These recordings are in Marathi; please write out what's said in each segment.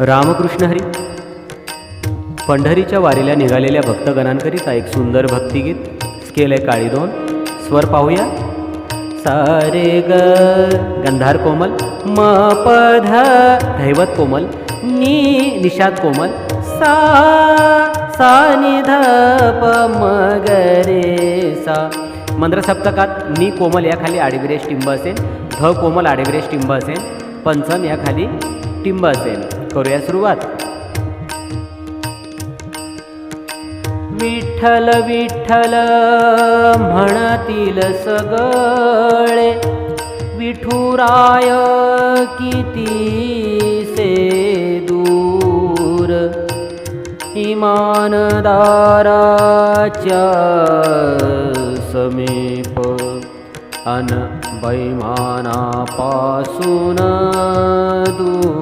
रामकृष्ण हरी. पंढरीच्या वारीला निघालेल्या भक्तगणांकरिता एक सुंदर भक्तिगीत स्केल आहे काळी दोन स्वर पाहूया. सारे ग गंधार कोमल म पध धैवत कोमल नी निषाद कोमल सा सा नि प रे सा. मंद्र सप्तकात नी कोमल याखाली आडविरेश टिंब असेल ध कोमल आडविरेश टिंब असेल पंचम याखाली टिंब असेल. करूया सुरुवात. विठ्ठल विठ्ठल म्हणतील सगळे विठुराय किती से दूर इमानदाराच्या समीप अन बैमानापासून दूर.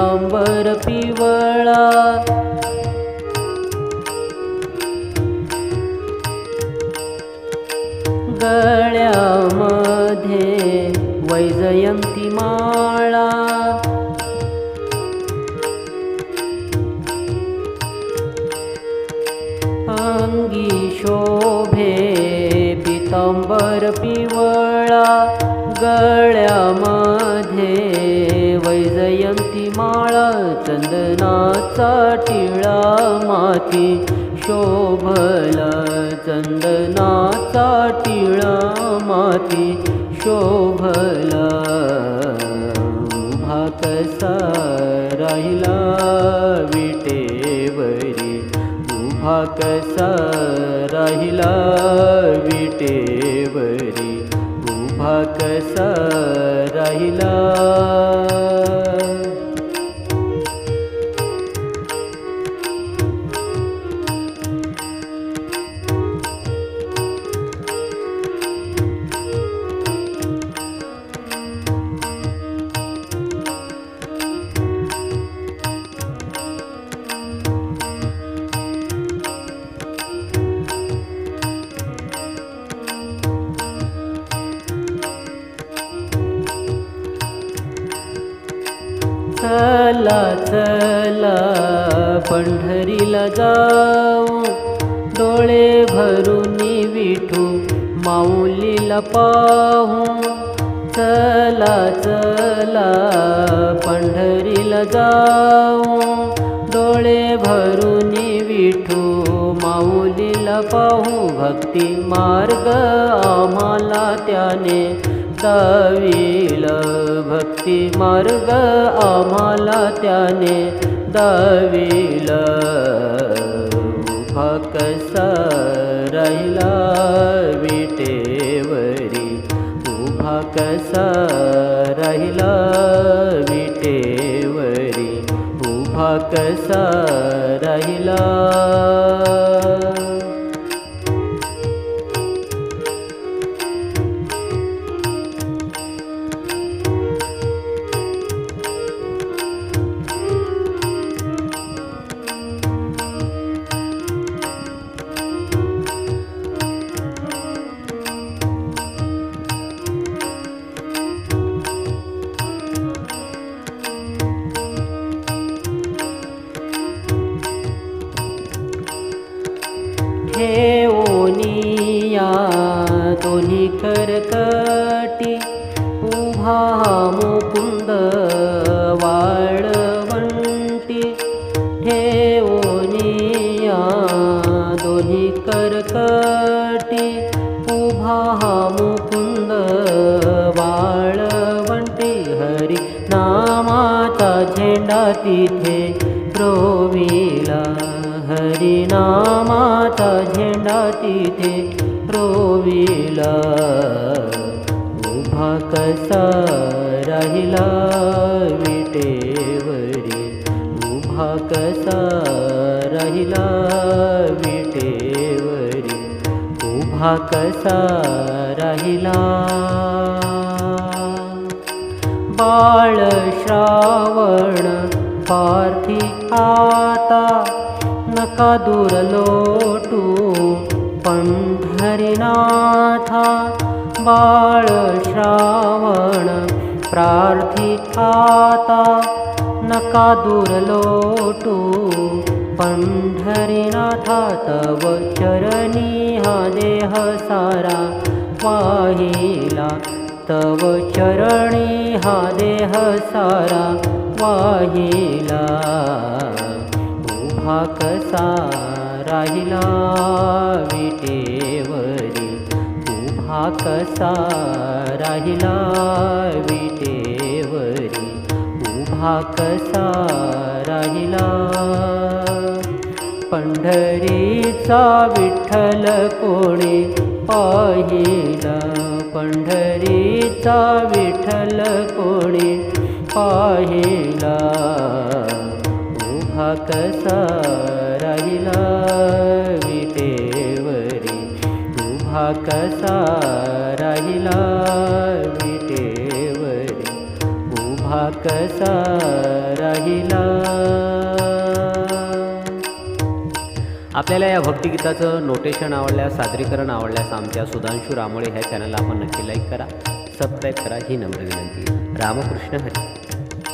सांबर पिवळा. गळ्यामध्ये वैजयंती माळा. अंगी शोभे पितांबर पिवळा. गळ्यामध्ये जयंती माळा चंदनाचा टिळा माती. शोभला चंदनाचा टिळा माती. शोभला उभा कसा राहिला विटेवरी. उभा कसा राहिला चला चला पंढरीला जाऊ. डोळे भरून विठू माऊलीला पाहू. चला चला पंढरीला जाऊ. डोळे भरून विठू माऊलीला पाहू. भक्ती मार्ग आम्हाला त्याने दाविल भक्ती मार्ग आम्हाला त्याने दाविल. उभा कसा राहिला विटेवरी? उभा कसा राहिला विटेवरी? उभा कसा राहिला घेऊनिया दोन्ही करकटी. उभा मुकुंद वाळवंटी. ठेवनिया दोन्ही करकटी. उभा मुकुंद वाळवंटी. हरी नामाचा झेंडा तिथे रोविला. हरी नामाचा झेंडा तिथे रोविला. उभा कसा राहिला विटेवरी. उभा कसा राहिला विटेवरी. उभा कसा राहिला. बाळ श्रावण पार्थी आता नका दूर लोटू पंढरीनाथा बाळ श्रावण प्रार्थी नका दूर लोटू पंढरीनाथा तव चरणी हा देह सारा वाहिला. तव चरणी हा देह सारा वाहिला. उभा कसा राहिला विटेवरी? उभा कसा राहिला विटेवरी? उभा कसा राहिला? पंढरीचा विठ्ठल कोणी पाहिला? पंढरीचा विठ्ठल कोणी पाहिला? कसा राहिला विटेवरी? उभा कसा राहिला विटेवरी? उभा कसा राहिला? आपल्याला या भक्तिगीताचं नोटेशन आवडल्यास सादरीकरण आवडल्यास आमच्या सुधांशू रामोळे ह्या चॅनलला आपण नक्की लाईक करा सबस्क्राईब करा ही नम्र विनंती. रामकृष्ण हरी.